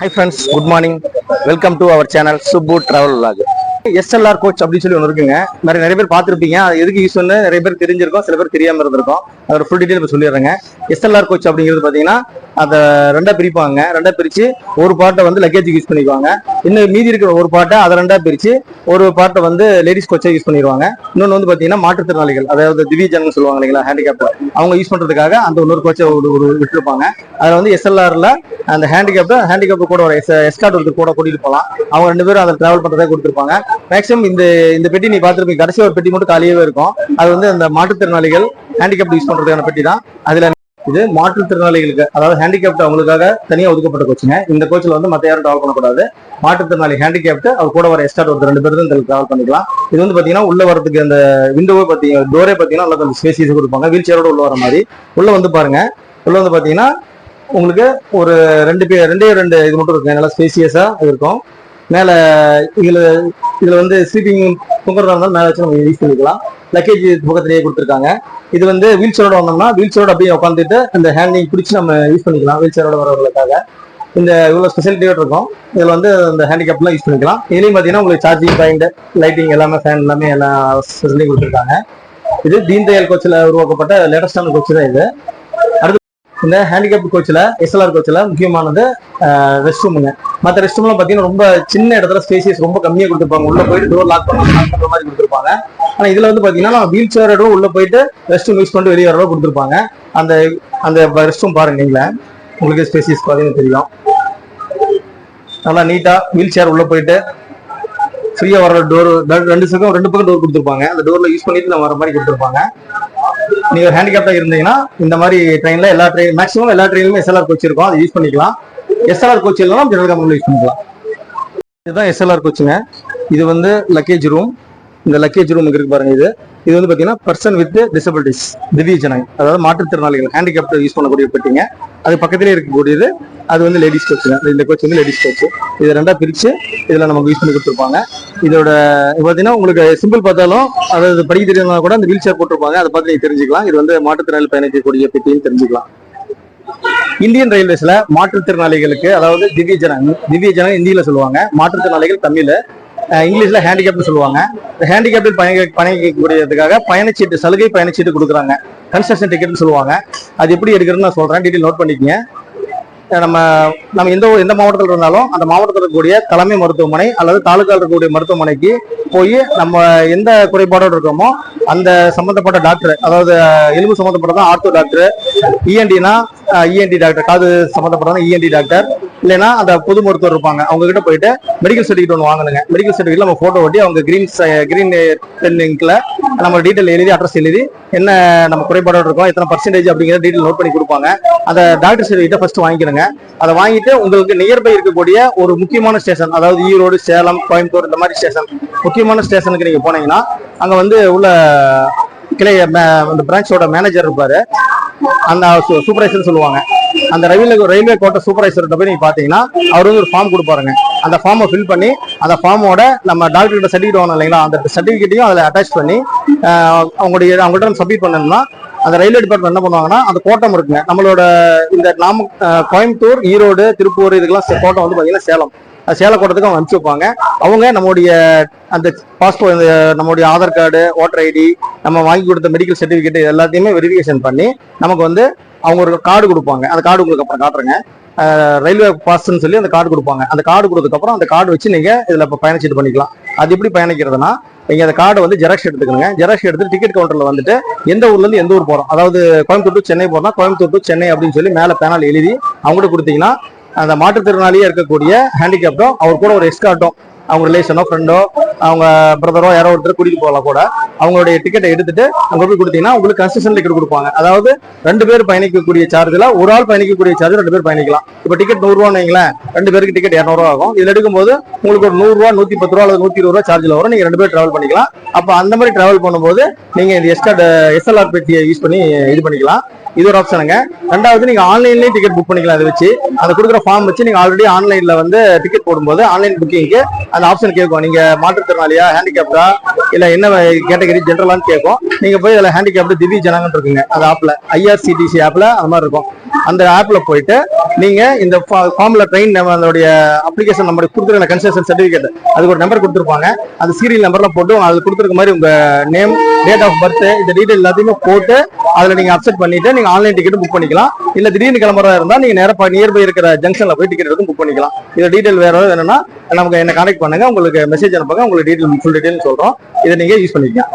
Hi friends good morning welcome to our channel Subbu travel vlog. SLR coach அப்படின்னு சொல்லி ஒன்று இருக்குங்க. நிறைய நிறைய பேர் பார்த்துருப்பீங்க. அது எதுக்கு யூஸ் பண்ணு நிறைய பேர் தெரிஞ்சிருக்கும் சில பேர் தெரியாமல் இருந்திருக்கும். அதோட ஃபுல் டீடைல் இப்போ சொல்லிடுறேங்க. எஸ்எல்ஆர் கோச் அப்படிங்கிறது பார்த்தீங்கன்னா அதை ரெண்டா பிரிப்பாங்க. ரெண்டா பிரிச்சு ஒரு பாட்டை வந்து லக்கேஜுக்கு யூஸ் பண்ணிக்குவாங்க. இன்னும் மீதி இருக்கிற ஒரு பாட்டை அதை ரெண்டா பிரிச்சு ஒரு பாட்டை வந்து லேடிஸ் கோச்சை யூஸ் பண்ணிடுவாங்க இன்னொன்று வந்து பார்த்தீங்கன்னா மாற்றுத்திறனாளிகள் அதாவது திவ்ய ஜனங்கள் சொல்லுவாங்க இல்லைங்களா ஹேண்டிகேப் அவங்க யூஸ் பண்றதுக்காக அந்த இன்னொரு கோச்சை ஒரு ஒரு விட்டுருப்பாங்க. அதில் வந்து எஸ்எல்ஆர்ல அந்த ஹேண்டிகேப் ஹேண்டிகேப் கூட ஒரு எஸ்கார்ட் ஒருத்தர் கூட கூட்டிட்டு போகலாம் அவங்க ரெண்டு பேரும் அதை டிராவல் பண்றதா கொடுத்துருப்பாங்க. மேக்ஸிமம் இந்த இந்த பெட்டி நீ பார்த்துருப்பீங்க கடைசி ஒரு பெட்டி மட்டும் காலியாகவே இருக்கும். அது வந்து அந்த மாற்றுத்திறனாளிகள் ஹேண்டிகேப் யூஸ் பண்றதுக்கான பெட்டி தான். அதில் இது மாற்றுத்திறனாளிகளுக்கு அதாவது ஹேண்டிகேப்ட் அவங்களுக்காக தனியாக ஒதுக்கப்பட்ட கோச்சுங்க இந்த கோச்சில் வந்து மற்ற யாரும் ட்ராவல் பண்ணக்கூடாது. மாற்றுத்திறனாளி ஹேண்டிகேப்ட் அவர் கூட வர எஸ்டார்ட் ஒருத்தர் ரெண்டு பேரும் இதில் ட்ராவல் பண்ணிக்கலாம். இது வந்து பார்த்தீங்கன்னா உள்ள வரதுக்கு அந்த விண்டோவே பார்த்தீங்கன்னா டோரே பார்த்தீங்கன்னா நல்லா கொஞ்சம் ஸ்பேசியஸ் கொடுப்பாங்க. வீல் சேரோட உள்ள வர மாதிரி. உள்ள வந்து பாருங்க. உள்ள வந்து பார்த்தீங்கன்னா உங்களுக்கு ஒரு ரெண்டு பேர் ரெண்டே ரெண்டு இது மட்டும் இருக்கு நல்லா ஸ்பேசியஸாக இருக்கும். மேல இதுல இதுல வந்து ஸ்லீப்பிங் தொங்குறதா இருந்தாலும் மேல வச்சு நம்ம யூஸ் பண்ணிக்கலாம். லக்கேஜ் பக்கத்திலேயே கொடுத்துருக்காங்க. இது வந்து வீல் சேரோட வந்தோம்னா வீல் சேரோட அப்படியே உட்காந்துட்டு அந்த ஹேண்டிங் பிடிச்சி நம்ம யூஸ் பண்ணிக்கலாம் வீல் சேரோட வரவங்களுக்காக இந்த இவ்வளோ ஸ்பெசிலிட்டியோட இருக்கும். இதில் வந்து அந்த ஹேண்டிகேப்லாம் யூஸ் பண்ணிக்கலாம். இதுலேயும் பார்த்தீங்கன்னா உங்களுக்கு சார்ஜிங் பாயிண்ட் லைட்டிங் எல்லாமே ஃபேன் எல்லாமே எல்லா ஃபெசிலிட்டியும் கொடுத்துருக்காங்க. இது தீன் தயாள் கோச்சில் உருவாக்கப்பட்ட லேட்டஸ்டான கோச்சு தான் இது. இந்த ஹேண்டிகேப் கோச்சில் எஸ்எல்ஆர் கோச்சில் முக்கியமானது ரெஸ்ட் ரூமுங்க மற்ற ரெஸ்ட் ரூம்லாம் பார்த்தீங்கன்னா ரொம்ப சின்ன இடத்துல ஸ்பேசியஸ் ரொம்ப கம்மியாக கொடுத்துருப்பாங்க. உள்ளே போயிட்டு டோர் லாக் பண்ணி lock மாதிரி கொடுத்துருப்பாங்க. ஆனால் இதில் வந்து பார்த்தீங்கன்னா நம்ம வீல் சேரோட உள்ளே போயிட்டு ரெஸ்ட் ரூம் யூஸ் பண்ணிட்டு வெளியே வர கொடுத்துருப்பாங்க. அந்த அந்த ரெஸ்ட் ரூம் பாருங்க நீங்களே. உங்களுக்கு ஸ்பேசியஸ் பார்த்தீங்கன்னா தெரியும். நல்லா நீட்டாக வீல் சேர் உள்ளே போயிட்டு ஃப்ரீயா வர டோர் ரெண்டு பக்கம் ரெண்டு பக்கம் டோர் கொடுத்துருப்பாங்க. அந்த டோரில் யூஸ் பண்ணிட்டு நம்ம வர மாதிரி கொடுத்துருப்பாங்க. நீங்க ஹேண்டிகேப்டா இருந்தீங்கன்னா இந்த மாதிரி ட்ரெயின்ல எல்லா ட்ரெயின் மேக்ஸிமம் எல்லா ட்ரெயினுமே எஸ்எல்ஆர் கோச் இருக்கும். அதை யூஸ் பண்ணிக்கலாம். எஸ்எல்ஆர் கோச் இல்லைனா ஜெனரல் கம்பெனியில் யூஸ் பண்ணிக்கலாம். இதுதான் எஸ்எல்ஆர் கோச்சுங்க இது வந்து லக்கேஜ் ரூம் இந்த லக்கேஜ் ரூம் இருக்கு பாருங்க இது. இது வந்து பாத்தீங்கன்னா பர்சன் வித் டிசபிலிட்டிஸ் திவ்ய ஜனங்க அதாவது மாற்றுத்திறனாளிகள் ஹேண்டிகேப்ட் யூஸ் பண்ணக்கூடிய பெட்டிங்க. அது பக்கத்திலே இருக்கக்கூடியது அது வந்து லேடிஸ் கோச்சுங்க இந்த கோச் வந்து லேடிஸ் கோச்சு இது ரெண்டா பிரிச்சு இதுல நமக்கு யூஸ் பண்ணி கொடுத்துருப்பாங்க. இதோட பார்த்தீங்கன்னா பாத்தீங்கன்னா உங்களுக்கு சிம்பிள் பார்த்தாலும் அதாவது படிக்க தெரியலனா கூட அந்த வீல் சேர் போட்டிருப்பாங்க. அதை பார்த்து நீங்க தெரிஞ்சுக்கலாம். இது வந்து மாற்றுத்திறனாளி பயணிக்கக்கூடிய பெட்டின்னு தெரிஞ்சுக்கலாம். இந்தியன் ரயில்வேஸ்ல மாற்றுத்திறனாளிகளுக்கு அதாவது திவ்ய ஜனம் திவ்ய ஜனம் இந்தியில சொல்லுவாங்க. மாற்றுத்திறனாளிகள் தமிழ்ல இங்கிலீஷில் ஹேண்டிகேப்னு சொல்லுவாங்க. இந்த ஹேண்டிகேப்டில் பயணி பயணிக்கக்கூடியதுக்காக பயணச்சீட்டு சலுகை பயணச்சீட்டு கொடுக்குறாங்க. கன்ஸ்ட்ரக்ஷன் டிக்கெட்னு சொல்லுவாங்க. அது எப்படி எடுக்கிறதுன்னு நான் சொல்கிறேன் டீட்டெயில் நோட் பண்ணிக்கங்க. நம்ம நம்ம எந்த எந்த மாவட்டத்தில் இருந்தாலும் அந்த மாவட்டத்தில் இருக்கக்கூடிய தலைமை மருத்துவமனை அல்லது தாலுக்காவில் இருக்கக்கூடிய மருத்துவமனைக்கு போய் நம்ம எந்த குறைபாடோடு இருக்கோமோ அந்த சம்மந்தப்பட்ட டாக்டர் அதாவது எலும்பு சம்மந்தப்பட்டதான் ஆர்த்தோ டாக்டர் இஎன்டினா இஎன்டி டாக்டர் காது சம்மந்தப்பட்டதான் இஎன்டி டாக்டர் இல்லைன்னா அந்த பொது மருத்துவர் இருப்பாங்க. அவங்க கிட்ட போயிட்டு மெடிக்கல் சர்டிஃபிகேட் ஒன்று வாங்கணுங்க. மெடிக்கல் சர்டிஃபிகேட் நம்ம போட்டோ ஒட்டி அவங்க கிரீன் கிரீன் பென் லிங்க்ல நம்ம டீட்டெயில் எழுதி அட்ரஸ் எழுதி என்ன நம்ம குறைபாடோடு இருக்கோம் எத்தனை பர்சன்டேஜ் அப்படிங்கிற டீட்டெயில் நோட் பண்ணி கொடுப்பாங்க. அந்த டாக்டர் சர்டிஃபிகேட்டை ஃபர்ஸ்ட் வாங்கிக்கிறங்க அதை வாங்கிட்டு உங்களுக்கு நியர்பை இருக்கக்கூடிய ஒரு முக்கியமான ஸ்டேஷன் அதாவது ஈரோடு சேலம் கோயம்புத்தூர் இந்த மாதிரி ஸ்டேஷன் முக்கியமான ஸ்டேஷனுக்கு நீங்க போனீங்கன்னா அங்க வந்து உள்ள கிளை மே- அந்த பிரான்ச்சோட மேனேஜர் இருப்பாரு. அந்த சூப்பர்வைசர் சொல்லுவாங்க. அந்த ரயில்வே ரயில்வே கோட்டை சூப்பர்வைசர்கிட்ட போய் நீங்க பாத்தீங்கன்னா அவர் வந்து ஒரு ஃபார்ம் கொடுப்பாருங்க. அந்த ஃபார்மை ஃபில் பண்ணி அந்த ஃபார்மோட நம்ம டாக்டர் கிட்ட சர்டிஃபிகேட் வாங்கணும் இல்லைங்களா அந்த சர்டிஃபிகேட்டையும் அதில் அட்டாச் பண்ணி அவங்களுடைய அவங்கள்ட்ட சப்மிட் பண்ணணும்னா அந்த ரயில்வே டிபார்ட்மெண்ட் என்ன பண்ணுவாங்கன்னா அந்த கோட்டம் இருக்குங்க. நம்மளோட இந்த நாம கோயம்புத்தூர் ஈரோடு திருப்பூர் இதுக்கெல்லாம் கோட்டம் வந்து பார்த்தீங்கன்னா சேலம். அது சேலம் கோட்டத்துக்கு அவங்க அனுப்பிச்சு வைப்பாங்க. அவங்க நம்மளுடைய அந்த பாஸ்போர்ட் நம்மளுடைய ஆதார் கார்டு ஓட்டர் ஐடி நம்ம வாங்கி கொடுத்த மெடிக்கல் சர்டிஃபிகேட் எல்லாத்தையுமே வெரிஃபிகேஷன் பண்ணி நமக்கு வந்து அவங்க ஒரு கார்டு கொடுப்பாங்க. அந்த கார்டு உங்களுக்கு அப்புறம் காட்டுறேங்க. ரயில்வே பாஸ்ன்னு சொல்லி அந்த கார்டு கொடுப்பாங்க. அந்த கார்டு கொடுத்ததுக்கப்புறம் அந்த கார்டு வச்சு நீங்கள் இதில் இப்போ பயணிச்சிட்டு பண்ணிக்கலாம். அது எப்படி பயணிக்கிறதுனா நீங்கள் அந்த கார்டை வந்து ஜெராக்ஸ் எடுத்துக்கணுங்க. ஜெராக்ஸ் எடுத்து டிக்கெட் கவுண்டரில் வந்துட்டு எந்த ஊர்லேருந்து எந்த ஊர் போகிறோம் அதாவது கோயம்புத்தூர் டு சென்னை போகிறோம் கோயம்புத்தூர் டு சென்னை அப்படின்னு சொல்லி மேலே பேனல் எழுதி அவங்கள்ட்ட கொடுத்தீங்கன்னா அந்த மாற்றுத்திறனாளியே இருக்கக்கூடிய ஹேண்டிகேப்டும் அவர் கூட ஒரு எஸ்கார்ட்டும் அவங்க ரிலேஷனோ ஃப்ரெண்டோ அவங்க பிரதரோ யாரோ ஒருத்தர் கூட்டிட்டு போகலாம் கூட அவங்களுடைய டிக்கெட்டை எடுத்துட்டு அங்கே போய் கொடுத்தீங்கன்னா உங்களுக்கு கன்செஷன் டிக்கெட் கொடுப்பாங்க. அதாவது ரெண்டு பேர் பயணிக்கக்கூடிய சார்ஜில் ஒரு ஆள் பயணிக்கக்கூடிய சார்ஜ் ரெண்டு பேர் பயணிக்கலாம். இப்போ டிக்கெட் நூறுரூவான்னு வைங்களேன் ரெண்டு பேருக்கு டிக்கெட் இரநூறுவா ஆகும். இதில் எடுக்கும்போது உங்களுக்கு ஒரு நூறுரூவா நூற்றி பத்து ரூபா அல்லது நூற்றி இருபது ரூபா சார்ஜில் வரும். நீங்கள் ரெண்டு பேர் ட்ராவல் பண்ணிக்கலாம். அப்போ அந்த மாதிரி ட்ராவல் பண்ணும்போது நீங்கள் இந்த எஸ்கார்ட் எஸ்எல்ஆர் பெட்டியை யூஸ் பண்ணி இது பண்ணிக்கலாம். இது ஒரு ஆப்ஷனுங்க ரெண்டாவது நீங்க ஆன்லைன்லயே டிக்கெட் புக் பண்ணிக்கலாம் அதை வச்சு. அந்த கொடுக்குற ஃபார்ம் வச்சு நீங்க ஆல்ரெடி ஆன்லைன்ல வந்து டிக்கெட் போடும்போது ஆன்லைன் புக்கிங்க்கு அந்த ஆப்ஷன் கேட்கும். நீங்க மாற்றுத்திறனாளியா ஹேண்டிகேப்டா இல்ல என்ன கேட்டகரி ஜென்ரலான்னு கேட்கும். நீங்க போய் அதில் ஹேண்டிகேப்டு திவ்ய ஜனங்கன்னு இருக்குங்க. அந்த ஆப்ல ஐஆர்சிடிசி ஆப்ல அந்த மாதிரி இருக்கும். அந்த ஆப்ல போயிட்டு நீங்க இந்த ஃபார்ம்ல ட்ரெயின் அதோடைய அப்ளிகேஷன் நம்பர் கொடுத்துருக்க கன்ஸ்ட்ரக்ஷன் சர்டிஃபிகேட் அதுக்கு ஒரு நம்பர் கொடுத்துருப்பாங்க. அந்த சீரியல் நம்பர்ல போட்டு அது கொடுத்துருக்க மாதிரி உங்க நேம் டேட் ஆஃப் பர்த் இந்த டீடைல் எல்லாத்தையுமே போட்டு அதுல நீங்க அப்செட் பண்ணிட்டு நீங்க ஆன்லைன் டிக்கெட் புக் பண்ணிக்கலாம். இல்ல திடீர்னு கிளம்புறதா இருந்தா நீங்க நேரம் நியர்பை இருக்கிற ஜங்ஷன்ல போய் டிக்கெட் எடுத்து புக் பண்ணிக்கலாம். இந்த டீடைல் வேற ஏதாவது வேணும்னா நமக்கு என்ன கான்டாக்ட் பண்ணுங்க உங்களுக்கு மெசேஜ் அனுப்புங்க உங்களுக்கு டீடைல் ஃபுல் டீடைல் சொல்றோம். இதை நீங்க யூஸ் பண்ணிக்கலாம்.